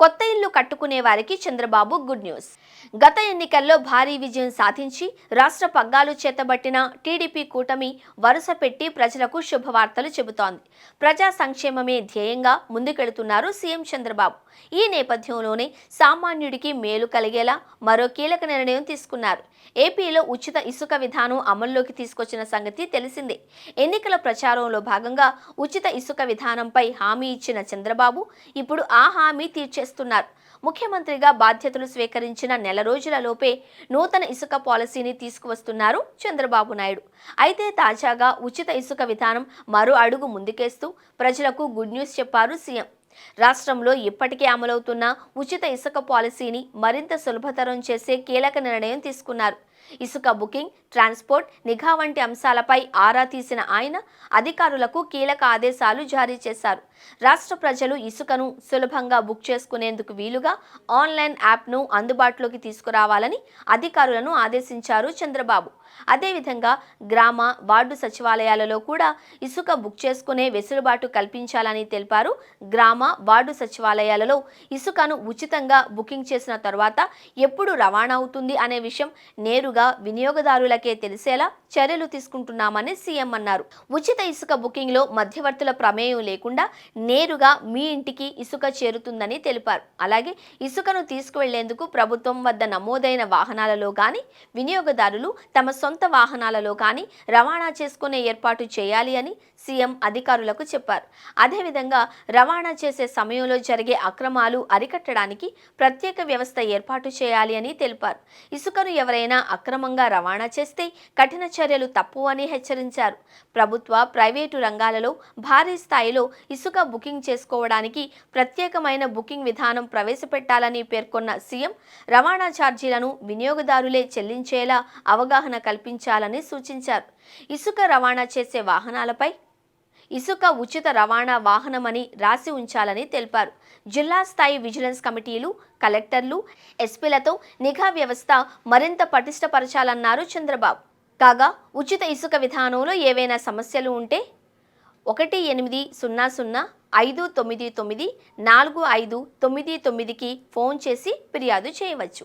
కొత్త ఇల్లు కట్టుకునే వారికి చంద్రబాబు గుడ్ న్యూస్. గత ఎన్నికల్లో భారీ విజయం సాధించి రాష్ట్ర పగ్గాలు చేతబట్టిన టీడీపీ కూటమి వరుస పెట్టి ప్రజలకు శుభవార్తలు చెబుతోంది. ప్రజా సంక్షేమమే ధ్యేయంగా ముందుకెడుతున్నారు సీఎం చంద్రబాబు. ఈ నేపథ్యంలోనే సామాన్యుడికి మేలు కలిగేలా మరో కీలక నిర్ణయం తీసుకున్నారు. ఏపీలో ఉచిత ఇసుక విధానం అమల్లోకి తీసుకొచ్చిన సంగతి తెలిసిందే. ఎన్నికల ప్రచారంలో భాగంగా ఉచిత ఇసుక విధానంపై హామీ ఇచ్చిన చంద్రబాబు ఇప్పుడు ఆ హామీ తీర్చే చేస్తున్నారు. ముఖ్యమంత్రిగా బాధ్యతలు స్వీకరించిన నెల రోజులలోపే నూతన ఇసుక పాలసీని తీసుకువస్తున్నారు చంద్రబాబు నాయుడు. అయితే తాజాగా ఉచిత ఇసుక విధానం మరో అడుగు ముందుకేస్తూ ప్రజలకు గుడ్ న్యూస్ చెప్పారు సీఎం. రాష్ట్రంలో ఇప్పటికే అమలవుతున్న ఉచిత ఇసుక పాలసీని మరింత సులభతరం చేసే కీలక నిర్ణయం తీసుకున్నారు. ఇసుక బుకింగ్ ట్రాన్స్పోర్ట్ నిఘా వంటి అంశాలపై ఆరా తీసిన ఆయన అధికారులకు కీలక ఆదేశాలు జారీ చేశారు. రాష్ట్ర ప్రజలు ఇసుకను సులభంగా బుక్ చేసుకునేందుకు వీలుగా ఆన్లైన్ యాప్ను అందుబాటులోకి తీసుకురావాలని అధికారులను ఆదేశించారు చంద్రబాబు. అదేవిధంగా గ్రామ వార్డు సచివాలయాలలో కూడా ఇసుక బుక్ చేసుకునే వెసులుబాటు కల్పించాలని తెలిపారు. గ్రామ వార్డు సచివాలయాలలో ఇసుకను ఉచితంగా బుకింగ్ చేసిన తర్వాత ఎప్పుడు రవాణా అవుతుంది అనే విషయం నేరుగా వినియోగదారులకే తెలిసేలా చర్యలు తీసుకుంటున్నామని సీఎం అన్నారు. ఉచిత ఇసుక బుకింగ్లో మధ్యవర్తుల ప్రమేయం లేకుండా నేరుగా మీ ఇంటికి ఇసుక చేరుతుందని తెలిపారు. అలాగే ఇసుకను తీసుకువెళ్ళేందుకు ప్రభుత్వం వద్ద నమోదైన వాహనాలలో కానీ వినియోగదారులు తమ సొంత వాహనాలలో కానీ రవాణా చేసుకునే ఏర్పాటు చేయాలి అని సీఎం అధికారులకు చెప్పారు. అదేవిధంగా రవాణా చేసే సమయంలో జరిగే అక్రమాలు అరికట్టడానికి ప్రత్యేక వ్యవస్థ ఏర్పాటు చేయాలి అని తెలిపారు. ఇసుకను ఎవరైనా అక్రమంగా రవాణా చేస్తే కఠిన చర్యలు తప్పు అని హెచ్చరించారు. ప్రభుత్వ ప్రైవేటు రంగాలలో భారీ స్థాయిలో ఇసుక బుకింగ్ చేసుకోవడానికి ప్రత్యేకమైన బుకింగ్ విధానం ప్రవేశపెట్టాలని పేర్కొన్న సీఎం రవాణా ఛార్జీలను వినియోగదారులే చెల్లించేలా అవగాహన కల్పించాలని సూచించారు. ఇసుక రవాణా చేసే వాహనాలపై ఇసుక ఉచిత రవాణా వాహనమని రాసి ఉంచాలని తెలిపారు. జిల్లా స్థాయి విజిలెన్స్ కమిటీలు కలెక్టర్లు ఎస్పీలతో నిఘా వ్యవస్థ మరింత పటిష్టపరచాలన్నారు చంద్రబాబు. కాగా ఉచిత ఇసుక విధానంలో ఏవైనా సమస్యలు ఉంటే ఒకటి ఎనిమిది సున్నా సున్నా ఐదు తొమ్మిది తొమ్మిది నాలుగు ఐదు తొమ్మిది తొమ్మిదికి ఫోన్ చేసి ఫిర్యాదు చేయవచ్చు.